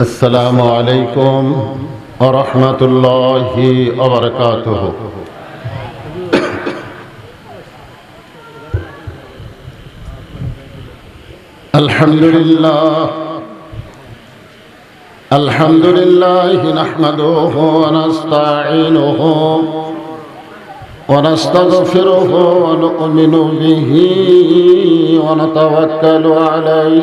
السلام عليكم ورحمة الله وبركاته الحمد لله الحمد لله نحمده ونستعينه ونستغفره ونؤمن به ونتوكل عليه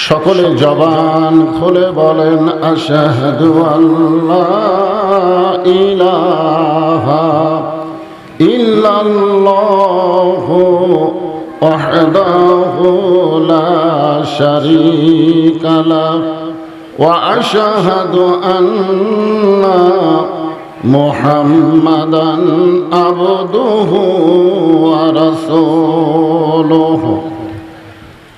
সকলে জবান খুলে বলেন আশাহাদু আল্লাহ ইলাহা ইল্লাল্লাহু ওয়াহদাহু লা শারীকা লাহ ওয়া আশহাদু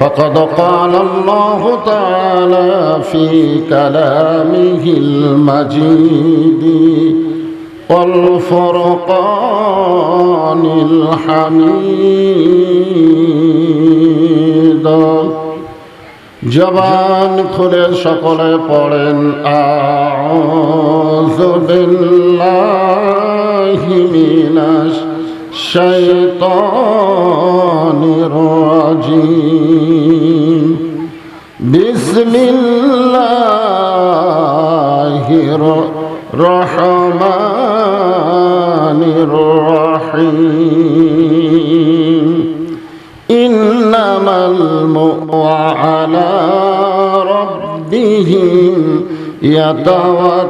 فقد قال الله تعالى في كلامه المجيد والفرقان الحميد জবান খুলে সকলে পড়েন আউযু বিল্লাহি মিনাশ الشيطان الرجيم. بسم الله الرحمن الرحيم. إنما المؤمن على ربهم يتوكلون.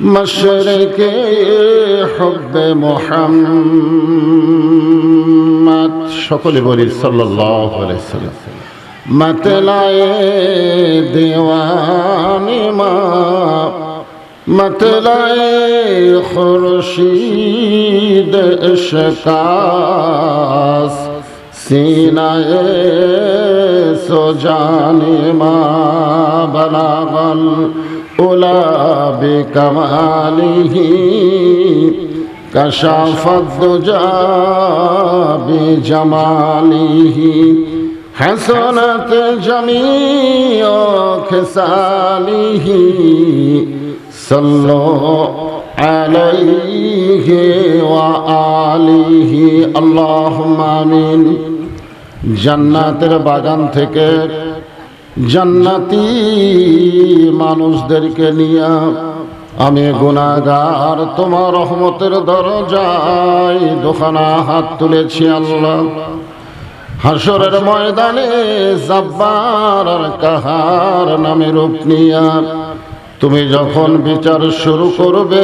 مشرق حب محمد সকলে বলি সাল্লাল্লাহু আলাইহি সাল্লাম মতলায়ে দিওয়ানি মা মতলায়ে খুরশিদ ইশকাস সিনায়ে সোজানি মা বলাগল উলা বিকমালিহি كشف الدجى بجماله حسنت جميع خصاله صلوا عليه وآله اللهم آمين জান্নাতের বাগান থেকে জান্নাতি মানুষদেরকে নিয়ে আমি গুনাগার তোমার রহমতের দরজায় দোকানা হাত তুলেছি আল্লাহ। হাসরের ময়দানে জাব্বার আর কাহার নামে রূপ নিয়া তুমি যখন বিচার শুরু করবে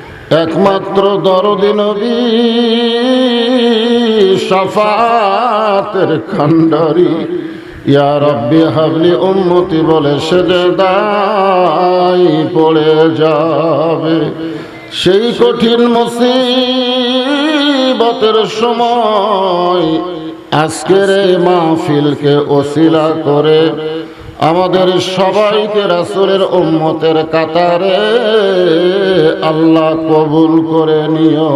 একমাত্র দরদি নবী, সাফাতের খান্ডারি ইয়া রব্বি হাবলি উম্মতি বলে সেজে দাই পড়ে যাবে। সেই কঠিন মুসিবতের সময় আজকের এই মাহফিলকে ওসিলা করে আমাদের সবাইকে রাসুলের উম্মতের কাতারে আল্লাহ কবুল করে নিও।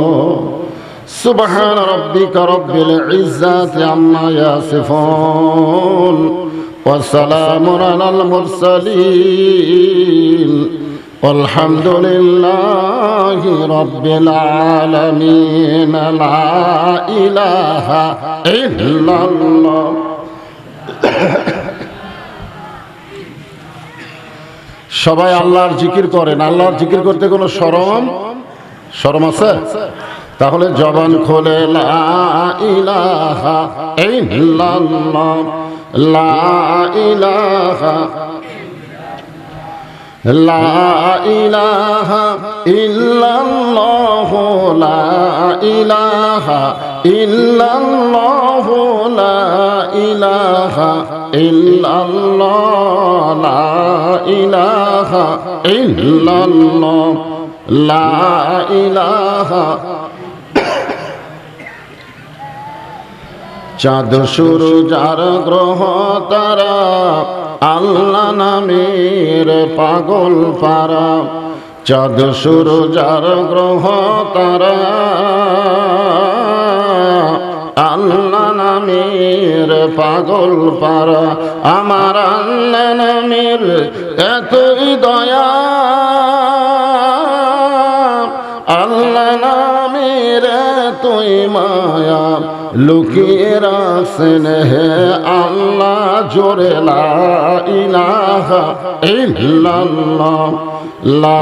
সুবাহান রব্বিকা রব্বিল ইজ্জাতি আম্মা ইয়াসিফুন ওয়া সালামুন আলাল মুরসালিন। ইলাহা সবাই আল্লাহর জিকির করেন। আল্লাহর জিকির করতে কোনো শরম শরম আছে? তাহলে জবান খোলে ইলাহা লা ইলাহা ইল্লাল্লাহ চাঁদ শুরু যার গ্রহ তারা আল্লাহ নামের পাগল পারা। চাঁদ শুরু যার গ্রহ তারা আল্লাহ নামের পাগল পারা, আমার আল্লাহ নামের এতই দয়া আল্লাহ নামের তুই মায়া, লুকিয়ে রাখছেন হে আল্লাহ জোরে, লা ইলাহা ইল্লাল্লাহ, লা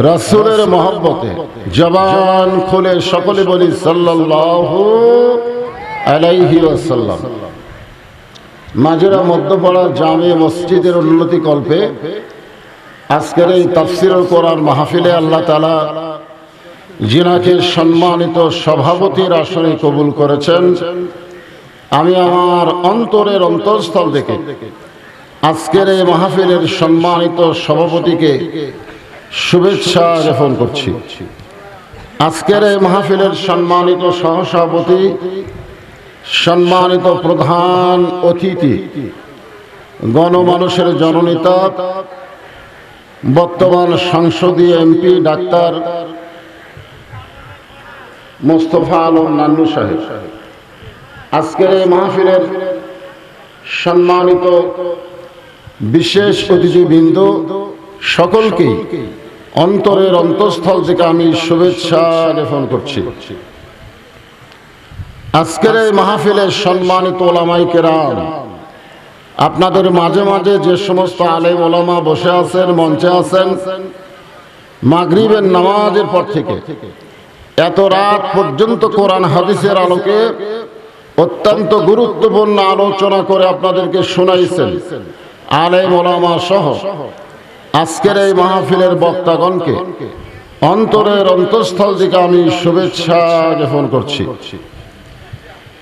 রাসূলের মহব্বতে জবান খুলে সকলে বলি সাল্লাল্লাহু আলাইহি ওয়াসাল্লাম। মাজেরা মধ্যপাড়া জামে মসজিদের উন্নতি কল্পে আজকের এই তাফসির কোরআন মাহফিলে আল্লাহ তালা জিনাকে সম্মানিত সভাপতির আসনে কবুল করেছেন। আমি আমার অন্তরের অন্তঃস্থল থেকে আজকের এই মাহফিলের সম্মানিত সভাপতিকে শুভেচ্ছা জ্ঞাপন করছি। আজকের এই মাহফিলের সম্মানিত সহসভাপতি, সম্মানিত প্রধান অতিথি, গণমানুষের জননেতা, বর্তমান সংসদীয় এমপি ডাক্তার মোস্তফা আলম নান্নু সাহেব। আজকের এই মাহফিলের সম্মানিত বিশেষ অতিথিবৃন্দ সকলকেই অন্তরের অন্তঃস্থল থেকে আমি শুভেচ্ছা জ্ঞাপন করছি। আজকের এই মাহফিলের সম্মানিত ওলামাই কেরাম, আপনাদের মাঝে মাঝে যে সমস্ত আলেম ওলামা বসে আছেন, মঞ্চে আছেন, মাগরিবের নামাজের পর থেকে এত রাত পর্যন্ত কোরআন হাদিসের আলোকে অত্যন্ত গুরুত্বপূর্ণ আলোচনা করে আপনাদেরকে শোনাইছেন আলেম ওলামা সহ আজকের এই মাহফিলের বক্তাগণকে অন্তরের অন্তঃস্থল থেকে আমি শুভেচ্ছা জ্ঞাপন করছি।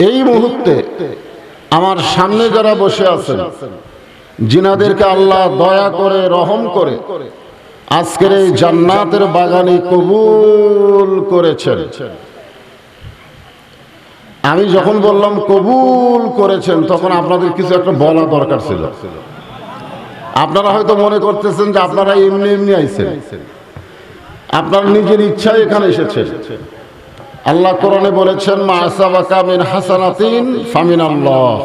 এই মুহূর্তে আমার সামনে যারা বসে আছেন জিনাদেরকে আল্লাহ দয়া করে, রহম করে আজকের এই জান্নাতের বাগানে কবুল করেছেন। আমি যখন বললাম কবুল করেছেন, তখন আপনাদের কিছু একটা বলা দরকার ছিল। আপনারা হয়তো মনে করতেছেন যে আপনারা এমনি এমনি আইছেন। আপনার নিজের ইচ্ছায় এখানে এসেছেন। আল্লাহ কোরআনে বলেছেন, মা আসাবাকা মিন হাসানাতিন ফামিন আল্লাহ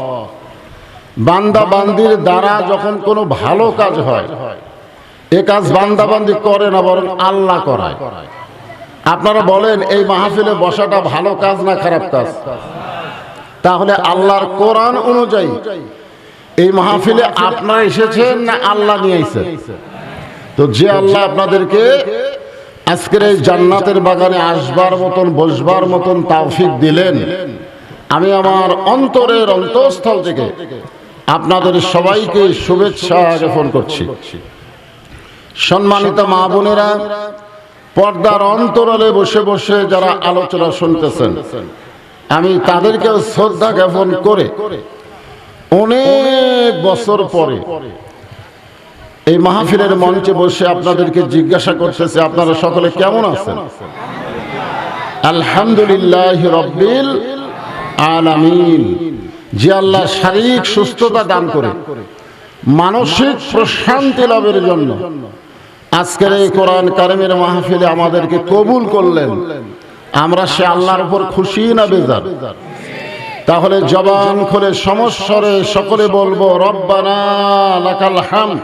বান্দা বান্দির দ্বারা যখন কোনো ভালো কাজ হয়, এ কাজ বান্দা বান্দি করে না, বরং আল্লাহ করায়। আপনারা বলেন, এই মাহফিলে বসাটা ভালো কাজ না খারাপ কাজ? তাহলে আল্লাহর কোরআন অনুযায়ী এই মাহফিলে আপনারা এসেছেন না আল্লাহ নিয়ে এসেছেন তো যে আল্লাহ আপনাদেরকে আজকের এই জান্নাতের বাগানে আসবার মতন বসবার মতন তাওফিক দিলেন। আমি আমার অন্তরের অন্তঃস্থল থেকে আপনাদের সবাইকে শুভেচ্ছা জ্ঞাপন করছি। সম্মানিত মা বোনেরা পর্দার অন্তরালে বসে বসে যারা আলোচনা শুনতেছেন আমি তাদেরকে শ্রদ্ধা জ্ঞাপন করে অনেক বছর পরে। এই মাহফিলের মঞ্চে বসে আপনাদেরকে জিজ্ঞাসা করতেছে আপনারা সকলে কেমন আছেন? আলহামদুলিল্লাহ রব্বিল আলামিন। যে আল্লাহ শারীরিক সুস্থতা দান করে মানসিক প্রশান্তি লাভের জন্য আজকের এই কোরআন কারিমের মাহফিলে আমাদেরকে কবুল করলেন। আমরা সে আল্লাহর উপর খুশি না বেজার? তাহলে জবান খুলে সমস্বরে সকলে বলব, রব্বানা লাকাল হাম।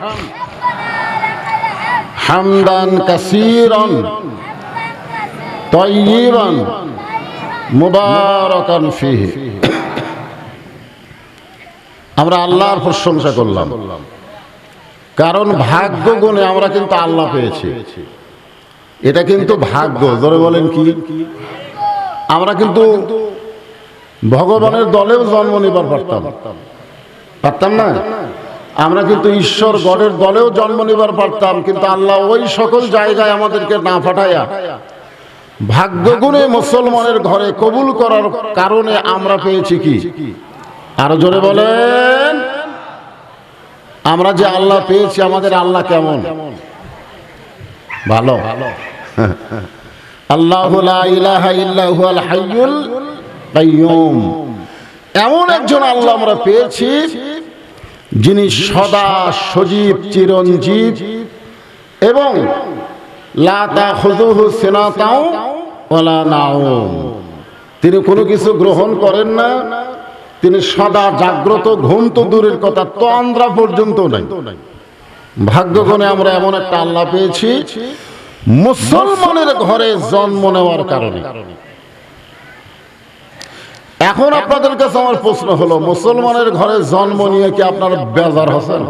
হামদান কাসীরান তয়্যিবান মুবারাকান ফিহি। আমরা আল্লাহর প্রশংসা করলাম। কারণ ভাগ্য গুণে আমরা কিন্তু আল্লাহ পেয়েছি। এটা কিন্তু ভাগ্য। ধরে বলেন কি? আমরা কিন্তু ভগবানের দলেও জন্ম নিবার পারতাম। পারতাম না? আমরা কিন্তু ঈশ্বর গডের দলেও জন্ম নিবার পারতাম কিন্তু আল্লাহ ওই সকল জায়গায় আমাদেরকে না পাঠাইয়া ভাগ্যগুণে মুসলমানের ঘরে কবুল করার কারণে আমরা পেয়েছি কি? আরও জোরে বলেন। আমরা যে আল্লাহ পেয়েছি আমাদের আল্লাহ কেমন? ভালো। আল্লাহ ইলাহা ইল্লা হাইয়ুল কাইয়ুম এমন একজন আল্লাহ আমরা পেয়েছি, যিনি সদা সজীব, চিরঞ্জীব, এবং লাতা খুজুহু সিনাতাও নাউম তিনি কোনো কিছু গ্রহণ করেন না, তিনি সদা জাগ্রত, ঘুম তো দূরের কথা, তন্দ্রা পর্যন্ত নাই। ভাগ্যগণে আমরা এমন একটা আল্লাহ পেয়েছি, মুসলমানের ঘরে জন্ম নেওয়ার কারণে। এখন আপনাদের কাছে আমার প্রশ্ন হলো, মুসলমানের ঘরে জন্ম নিয়ে কি আপনার বেজার হোসেন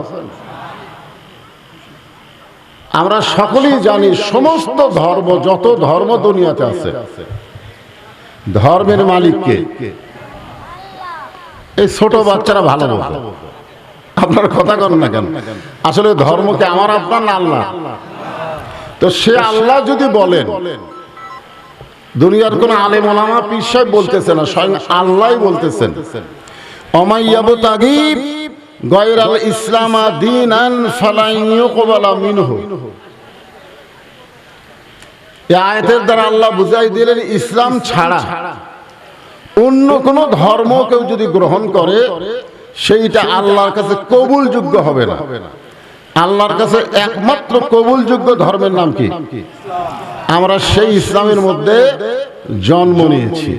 আমরা সকলেই জানি সমস্ত ধর্ম, যত ধর্ম দুনিয়াতে আছে, ধর্মের মালিককে এই ছোট বাচ্চারা ভালো বোঝে আপনার কথা করেন না কেন? আসলে ধর্মকে আমার আপনার আল্লাহ? তো সে আল্লাহ যদি বলেন দুনিয়ার কোন আলেম ওলামা পীর সাহেব বলতেছে না, স্বয়ং আল্লাহ বলতেছেন। অমাইয়াবু তাগিব আয়াতের দ্বারা আল্লাহ বুঝাই দিলেন, ইসলাম ছাড়া অন্য কোন ধর্ম কেউ যদি গ্রহণ করে, সেইটা আল্লাহর কাছে কবুলযোগ্য হবে না। আল্লাহর কাছে একমাত্র কবুলযোগ্য ধর্মের নাম কি? আমরা সেই ইসলামের মধ্যে জন্ম নিয়েছি।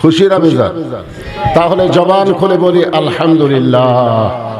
খুশির আবেদন তাহলে জবান খুলে বলি, আলহামদুলিল্লাহ।